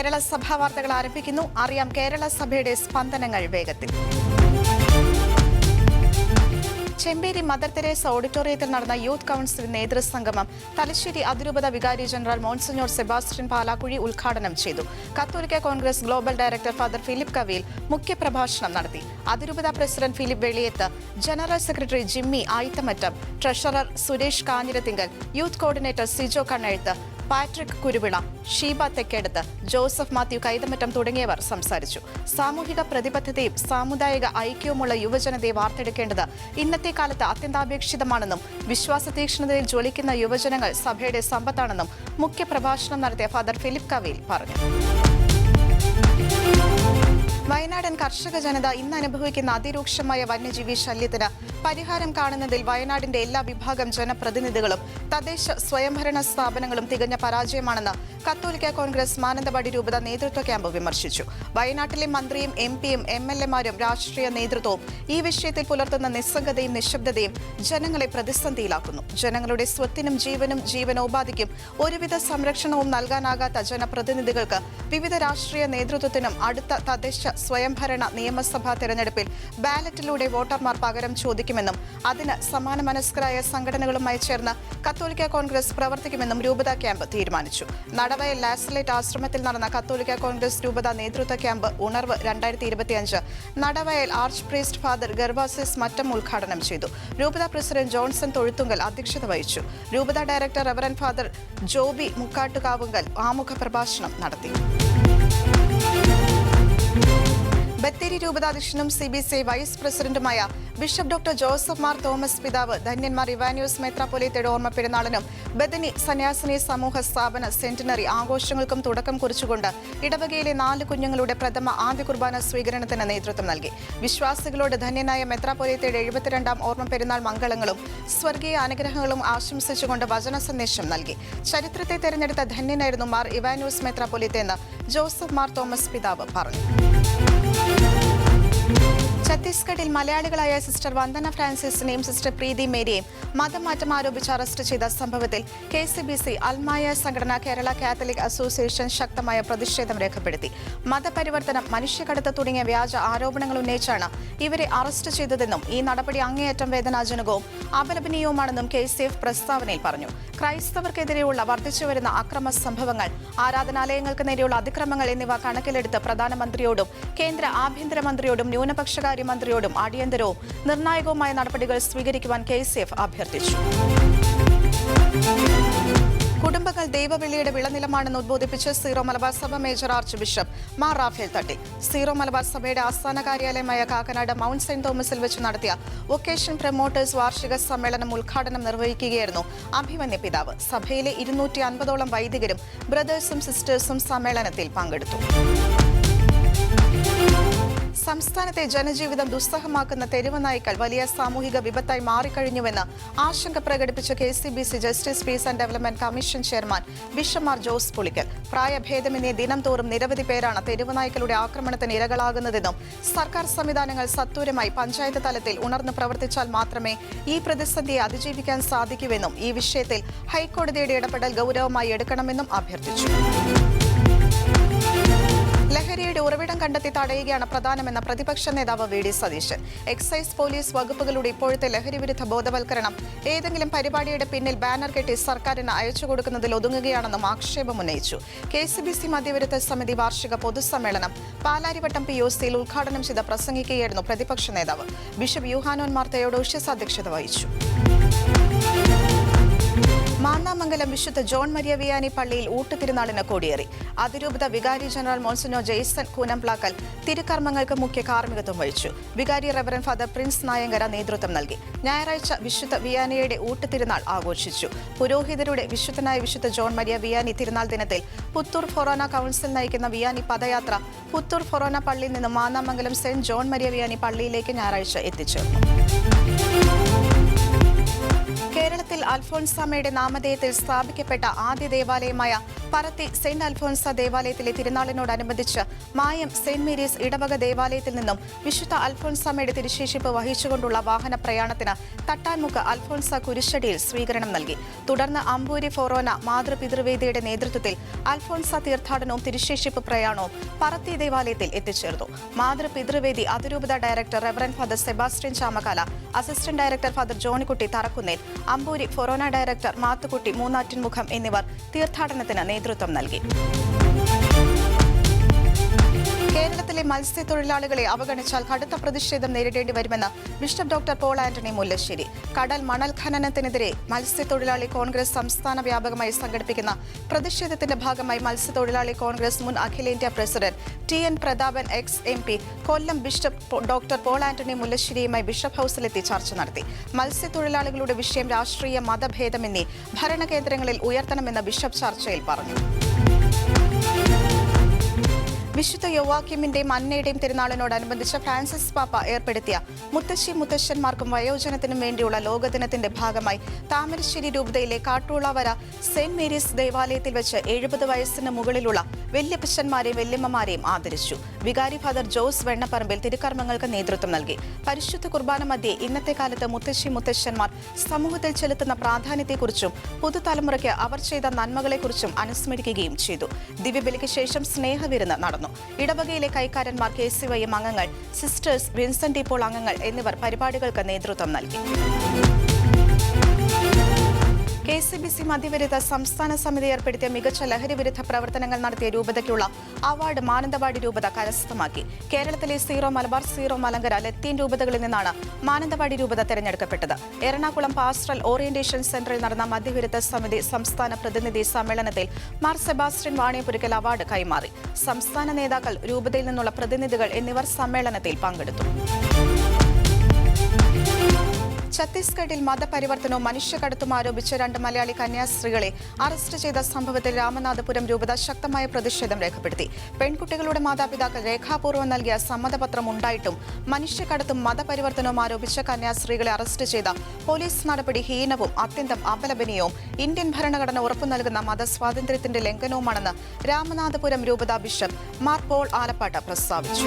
കേരള സഭാ വാർത്തകൾ ആരംഭിക്കുന്നു. അറിയാം കേരള സഭയുടെ സ്പന്ദനങ്ങൾ വേഗത്തിൽ. ചെമ്പേരി മദർ തെരേസ ഓഡിറ്റോറിയത്തിൽ നടന്ന യൂത്ത് കൌൺസിൽ നേതൃസംഗമം. തലശ്ശേരി അതിരൂപത വികാരി ജനറൽ മോൺസിഞ്ഞോർ സെബാസ്റ്റ്യൻ പാലാക്കുഴി ഉദ്ഘാടനം ചെയ്തു. Katholika Congress global director father Philip Kaviyil മുഖ്യപ്രഭാഷണം നടത്തി. അതിരൂപത president Philip Veliyath general secretary Jimmy Ayithamattam treasurer Suresh Kanjirathinkal youth coordinator Sijo Kannezhuthu Patrick Kuruvila Sheeba Thekkedath Joseph Mathew Kaithamattam തുടങ്ങിയവർ സംസാരിച്ചു. സാമൂഹിക പ്രതിബദ്ധതയും സാമുദായിക ഐക്യവുമുള്ള യുവജനതയെ വാർത്തെടുക്കേണ്ടത് ഇന്നത്തെ കാലത്ത് അത്യന്താപേക്ഷിതമാണെന്നും വിശ്വാസ തീക്ഷണതയിൽ ജ്വലിക്കുന്ന യുവജനങ്ങൾ സഭയുടെ സമ്പത്താണെന്നും മുഖ്യപ്രഭാഷണം നടത്തിയ ഫാദർ ഫിലിപ്പ് കവേൽ പറഞ്ഞു. വയനാടൻ കർഷക ജനത ഇന്ന് അനുഭവിക്കുന്ന അതിരൂക്ഷമായ വന്യജീവി ശല്യത്തിന് പരിഹാരം കാണുന്നതിൽ വയനാടിന്റെ എല്ലാ വിഭാഗം ജനപ്രതിനിധികളും തദ്ദേശ സ്വയംഭരണ സ്ഥാപനങ്ങളും തികഞ്ഞ പരാജയമാണെന്ന് കത്തോലിക്ക കോൺഗ്രസ് മാനന്തവാടി രൂപത നേതൃത്വ ക്യാമ്പ് വിമർശിച്ചു. വയനാട്ടിലെ മന്ത്രിയും എം പിയും എം എൽ എമാരും രാഷ്ട്രീയ നേതൃത്വവും ഈ വിഷയത്തിൽ പുലർത്തുന്ന നിസ്സംഗതയും നിശബ്ദതയും ജനങ്ങളെ പ്രതിസന്ധിയിലാക്കുന്നു. ജനങ്ങളുടെ സ്വത്തിനും ജീവനും ജീവനോപാധിക്കും ഒരുവിധ സംരക്ഷണവും നൽകാനാകാത്ത ജനപ്രതിനിധികൾക്ക് വിവിധ രാഷ്ട്രീയ നേതൃത്വത്തിനും അടുത്ത തദ്ദേശ സ്വയംഭരണ നിയമസഭാ തെരഞ്ഞെടുപ്പിൽ ബാലറ്റിലൂടെ വോട്ടർമാർ പകരം ചോദിക്കുമെന്നും അതിന് സമാന മനസ്കരായ സംഘടനകളുമായി ചേർന്ന് കത്തോലിക്ക കോൺഗ്രസ് പ്രവർത്തിക്കുമെന്നും രൂപത ക്യാമ്പ് തീരുമാനിച്ചു. നടവയൽ ലാസ്ലേറ്റ് ആശ്രമത്തിൽ നടന്ന കത്തോലിക്ക കോൺഗ്രസ് രൂപത നേതൃത്വ ക്യാമ്പ് ഉണർവ് രണ്ടായിരത്തി ഇരുപത്തിയഞ്ച് Nadavayal arch priest father Gervasis Mattam ഉദ്ഘാടനം ചെയ്തു. രൂപത പ്രസിഡന്റ് ജോൺസൺ തൊഴുത്തുങ്കൽ അധ്യക്ഷത വഹിച്ചു. രൂപത director reverend father Joby Mukkattukavunkal ആമുഖ പ്രഭാഷണം നടത്തി. Thank you. ബത്തേരി രൂപതാധ്യക്ഷനും സി ബി സി വൈസ് പ്രസിഡന്റുമായ bishop doctor Joseph Mar Thomas പിതാവ് ധന്യന്മാർ ഇവാനിയോസ് മെത്രാപൊലീത്തയുടെ ഓർമ്മ പെരുന്നാളിനും ബദനി സന്യാസിനി സമൂഹ സ്ഥാപന സെന്റിനറി ആഘോഷങ്ങൾക്കും തുടക്കം കുറിച്ചുകൊണ്ട് ഇടവകയിലെ നാല് കുഞ്ഞുങ്ങളുടെ പ്രഥമ ആദ്യ കുർബാന സ്വീകരണത്തിന് നേതൃത്വം നൽകി. വിശ്വാസികളോട് ധന്യനായ മെത്രാപൊലീത്തയുടെ എഴുപത്തിരണ്ടാം ഓർമ്മ പെരുന്നാൾ മംഗളങ്ങളും സ്വർഗീയ അനുഗ്രഹങ്ങളും ആശംസിച്ചുകൊണ്ട് വചന സന്ദേശം നൽകി. ചരിത്രത്തെ തെരഞ്ഞെടുത്ത ധന്യനായിരുന്നു മാർ ഇവാനൂസ് മെത്രാപൊലീത്തെന്ന് ജോസഫ് മാർ തോമസ് പിതാവ് പറഞ്ഞു. ഛത്തീസ്ഗഡിൽ മലയാളികളായ സിസ്റ്റർ വന്ദന ഫ്രാൻസിസിനെയും സിസ്റ്റർ പ്രീതി മേരിയെയും മതമാറ്റം ആരോപിച്ച് അറസ്റ്റ് ചെയ്ത സംഭവത്തിൽ കെ സി ബി സി അൽമായ സംഘടന കേരള കാത്തലിക് അസോസിയേഷൻ ശക്തമായ പ്രതിഷേധം രേഖപ്പെടുത്തി. മതപരിവർത്തനം മനുഷ്യക്കടത്ത് തുടങ്ങിയ വ്യാജ ആരോപണങ്ങൾ ഉന്നയിച്ചാണ് ഇവരെ അറസ്റ്റ് ചെയ്തതെന്നും ഈ നടപടി അങ്ങേയറ്റം വേദനാജനകവും അപലപനീയവുമാണെന്നും കെ സി എഫ് പ്രസ്താവനയിൽ പറഞ്ഞു. ക്രൈസ്തവർക്കെതിരെയുള്ള വർദ്ധിച്ചുവരുന്ന അക്രമ സംഭവങ്ങൾ ആരാധനാലയങ്ങൾക്ക് നേരെയുള്ള അതിക്രമങ്ങൾ എന്നിവ കണക്കിലെടുത്ത് പ്രധാനമന്ത്രിയോടും കേന്ദ്ര ആഭ്യന്തരമന്ത്രിയോടും ന്യൂനപക്ഷകാര്യമന്ത്രിയോടും അടിയന്തരവും നിർണായകവുമായ നടപടികൾ സ്വീകരിക്കുവാൻ കെ അഭ്യർത്ഥിച്ചു. കുടുംബങ്ങൾ ദൈവവിളിയുടെ വിളനിലമാണെന്ന് ഉദ്ബോധിപ്പിച്ച് സീറോ മലബാർ സഭ major arch bishop Mar Raphael തട്ടി. സീറോ മലബാർ സഭയുടെ ആസ്ഥാന കാര്യാലയമായ കാക്കനാട് മൗണ്ട് സെന്റ് തോമസിൽ വെച്ച് നടത്തിയ വൊക്കേഷൻ പ്രൊമോട്ടേഴ്സ് വാർഷിക സമ്മേളനം ഉദ്ഘാടനം നിർവഹിക്കുകയായിരുന്നു അഭിമന്യ പിതാവ്. സഭയിലെ ഇരുന്നൂറ്റി അൻപതോളം വൈദികരും ബ്രദേഴ്സും സിസ്റ്റേഴ്സും സമ്മേളനത്തിൽ പങ്കെടുത്തു. സംസ്ഥാനത്തെ ജനജീവിതം ദുസ്സഹമാക്കുന്ന തെരുവ് നായ്ക്കൾ വലിയ സാമൂഹിക വിപത്തായി മാറിക്കഴിഞ്ഞുവെന്ന് ആശങ്ക പ്രകടിപ്പിച്ച K C B C justice peace and development commission chairman ബിഷമാർ Jose Pulickal. പ്രായഭേദമന്യേ ദിനം തോറും നിരവധി പേരാണ് തെരുവ് നായ്ക്കളുടെ ആക്രമണത്തിന് ഇരകളാകുന്നതെന്നും സർക്കാർ സംവിധാനങ്ങൾ സത്വരമായി പഞ്ചായത്ത് തലത്തിൽ ഉണർന്നു പ്രവർത്തിച്ചാൽ മാത്രമേ ഈ പ്രതിസന്ധിയെ അതിജീവിക്കാൻ സാധിക്കൂവെന്നും ഈ വിഷയത്തിൽ ഹൈക്കോടതിയുടെ ഇടപെടൽ ഗൌരവമായി എടുക്കണമെന്നും അഭ്യർത്ഥിച്ചു. ലഹരിയുടെ ഉറവിടം കണ്ടെത്തി തടയുകയാണ് പ്രധാനമെന്ന പ്രതിപക്ഷ നേതാവ് V D Satheesan. Excise police വകുപ്പുകളുടെ ഇപ്പോഴത്തെ ലഹരി വിരുദ്ധ ബോധവൽക്കരണം ഏതെങ്കിലും പരിപാടിയുടെ പിന്നിൽ ബാനർ കെട്ടി സർക്കാരിന് അയച്ചു കൊടുക്കുന്നതിൽ ഒതുങ്ങുകയാണെന്നും ആക്ഷേപം ഉന്നയിച്ചു. കെ സി ബി സി മധ്യവിരുദ്ധ സമിതി വാർഷിക പൊതുസമ്മേളനം പാലാരിവട്ടം പി ഒ സിയിൽ ഉദ്ഘാടനം ചെയ്ത് പ്രസംഗിക്കുകയായിരുന്നു പ്രതിപക്ഷ നേതാവ്. ബിഷപ്പ് യുഹാനോൻ മാർ അധ്യക്ഷത വഹിച്ചു. മാന്നാമംഗലം വിശുദ്ധ ജോൺ മരിയ വിയാനി പള്ളിയിൽ ഊട്ടുതിരുനാളിന് കൊടിയേറി. അതിരൂപത വികാരി ജനറൽ മോൺസിനോ ജെയ്സൺ കൂനംപ്ലാക്കൽ തിരുക്കർമ്മങ്ങൾക്ക് മുഖ്യ കാർമ്മികത്വം വഹിച്ചു. വികാരി റവറൻ ഫാദർ പ്രിൻസ് നായങ്കര നേതൃത്വം നൽകി. ഞായറാഴ്ച വിശുദ്ധ വിയാനിയുടെ ഊട്ടുതിരുനാൾ ആഘോഷിച്ചു. പുരോഹിതരുടെ വിശുദ്ധനായ വിശുദ്ധ ജോൺ മരിയ വിയാനി തിരുനാൾ ദിനത്തിൽ പുത്തൂർ ഫൊറോന കൗൺസിൽ നയിക്കുന്ന വിയാനി പദയാത്ര പുത്തൂർ ഫൊറോന പള്ളിയിൽ നിന്ന് Mannamangalam saint John Maria Vianney പള്ളിയിലേക്ക് ഞായറാഴ്ച എത്തിച്ചേർന്നു കേരളത്തിൽ അൽഫോൺസാമയുടെ നാമധേയത്തിൽ സ്ഥാപിക്കപ്പെട്ട ആദ്യ ദേവാലയമായ പറത്തി സെന്റ് അൽഫോൻസ ദേവാലയത്തിലെ തിരുനാളിനോടനുബന്ധിച്ച് മായം സെന്റ് മേരീസ് ഇടവക ദേവാലയത്തിൽ നിന്നും വിശുദ്ധ അൽഫോൻസാമയുടെ തിരുശേഷിപ്പ് വഹിച്ചുകൊണ്ടുള്ള വാഹന പ്രയാണത്തിന് തട്ടാൻമുക്ക് അൽഫോൻസ കുരിശടിയിൽ സ്വീകരണം നൽകി. തുടർന്ന് അമ്പൂരി ഫോറോന മാതൃപിതൃവേദിയുടെ നേതൃത്വത്തിൽ അൽഫോൻസ തീർത്ഥാടനവും തിരുശേഷിപ്പ് പ്രയാണവും പറത്തി ദേവാലയത്തിൽ എത്തിച്ചേർന്നു. മാതൃപിതൃവേദി അതിരൂപത director reverend father Sebastian Chamakala assistant director father Johnykutty Tharakunnel Amboori forane director Mathukutty Moonnattinmukham എന്നിവർ തീർത്ഥാടനത്തിന് നേതൃത്വം നൽകി. കേരളത്തിലെ മത്സ്യത്തൊഴിലാളികളെ അവഗണിച്ചാൽ കടുത്ത പ്രതിഷേധം നേരിടേണ്ടി വരുമെന്ന് bishop doctor Paul Antony Mullassery. കടൽ മണൽ ഖനനത്തിനെതിരെ മത്സ്യത്തൊഴിലാളി കോൺഗ്രസ് സംസ്ഥാന വ്യാപകമായി സംഘടിപ്പിക്കുന്ന പ്രതിഷേധത്തിന്റെ ഭാഗമായി മത്സ്യത്തൊഴിലാളി കോൺഗ്രസ് മുൻ അഖിലേന്ത്യാ president T N Prathapan ex M P Kollam bishop doctor Paul Antony മുല്ലശ്ശേരിയുമായി bishop ഹൌസിലെത്തി ചർച്ച നടത്തി. മത്സ്യത്തൊഴിലാളികളുടെ വിഷയം രാഷ്ട്രീയ മതഭേദമെന്നീ ഭരണകേന്ദ്രങ്ങളിൽ ഉയർത്തണമെന്ന് ബിഷപ്പ് ചർച്ചയിൽ പറഞ്ഞു. വിശുദ്ധ യോവാക്യമിന്റെയും അന്നയുടെയും തിരുനാളിനോടനുബന്ധിച്ച് ഫ്രാൻസിസ് പാപ്പ ഏർപ്പെടുത്തിയ മുത്തശ്ശി മുത്തശ്ശന്മാർക്കും വയോജനത്തിനും വേണ്ടിയുള്ള ലോകദിനത്തിന്റെ ഭാഗമായി താമരശ്ശേരി രൂപതയിലെ കാട്ടുളവര സെന്റ് മേരീസ് ദേവാലയത്തിൽ വെച്ച് എഴുപത് വയസ്സിന് മുകളിലുള്ള വല്യപ്പച്ചന്മാരെയും വല്യമ്മമാരെയും ആദരിച്ചു. വികാരി ഫാദർ ജോസ് വെണ്ണപ്പറമ്പിൽ തിരുക്കർമ്മങ്ങൾക്ക് നേതൃത്വം നൽകി. പരിശുദ്ധ കുർബാന മധ്യേ ഇന്നത്തെ കാലത്ത് മുത്തശ്ശി മുത്തശ്ശന്മാർ സമൂഹത്തിൽ ചെലുത്തുന്ന പ്രാധാന്യത്തെക്കുറിച്ചും പുതുതലമുറയ്ക്ക് അവർ ചെയ്ത നന്മകളെക്കുറിച്ചും അനുസ്മരിക്കുകയും ചെയ്തു. ദിവ്യബലിക്ക് ശേഷം സ്നേഹവിരുന്ന് നടന്നു. ഇടവകയിലെ കൈക്കാരന്മാർ കെ സി വൈ എം അംഗങ്ങൾ സിസ്റ്റേഴ്സ് വിൻസെന്റ് ഇപ്പോൾ അംഗങ്ങൾ എന്നിവർ പരിപാടികൾക്ക് നേതൃത്വം നൽകി. കെ സി ബി സി മദ്യവിരുദ്ധ സംസ്ഥാന സമിതി ഏർപ്പെടുത്തിയ മികച്ച ലഹരി വിരുദ്ധ പ്രവർത്തനങ്ങൾ നടത്തിയ രൂപതയ്ക്കുള്ള അവാർഡ് മാനന്തവാടി രൂപത കരസ്ഥമാക്കി. കേരളത്തിലെ സീറോ മലബാർ സീറോ മലങ്കര ലത്തീൻ രൂപതകളിൽ നിന്നാണ് മാനന്തവാടി രൂപത തെരഞ്ഞെടുക്കപ്പെട്ടത്. എറണാകുളം പാസ്ട്രൽ ഓറിയന്റേഷൻ സെന്ററിൽ നടന്ന മദ്യവിരുദ്ധ സമിതി സംസ്ഥാന പ്രതിനിധി സമ്മേളനത്തിൽ മാർ സെബാസ്റ്റ്യൻ വാണിയപുരിക്കൽ അവാർഡ് കൈമാറി. സംസ്ഥാന നേതാക്കൾ രൂപതയിൽ നിന്നുള്ള പ്രതിനിധികൾ എന്നിവർ സമ്മേളനത്തിൽ പങ്കെടുത്തു. ഛത്തീസ്ഗഡിൽ മതപരിവർത്തനവും മനുഷ്യക്കടത്തും ആരോപിച്ച് രണ്ട് മലയാളി കന്യാസ്ത്രീകളെ അറസ്റ്റ് ചെയ്ത സംഭവത്തിൽ രാമനാഥപുരം രൂപത ശക്തമായ പ്രതിഷേധം രേഖപ്പെടുത്തി. പെൺകുട്ടികളുടെ മാതാപിതാക്കൾ രേഖാപൂർവം നൽകിയ സമ്മതപത്രം ഉണ്ടായിട്ടും മനുഷ്യക്കടത്തും മതപരിവർത്തനവും ആരോപിച്ച് കന്യാസ്ത്രീകളെ അറസ്റ്റ് ചെയ്ത പോലീസ് നടപടി ഹീനവും അത്യന്തം അപലപനീയവും ഇന്ത്യൻ ഭരണഘടന ഉറപ്പു നൽകുന്ന മതസ്വാതന്ത്ര്യത്തിന്റെ ലംഘനവുമാണെന്ന് രാമനാഥപുരം രൂപതാ ബിഷപ്പ് മാർ പോൾ ആലപ്പാട്ട് പ്രസ്താവിച്ചു.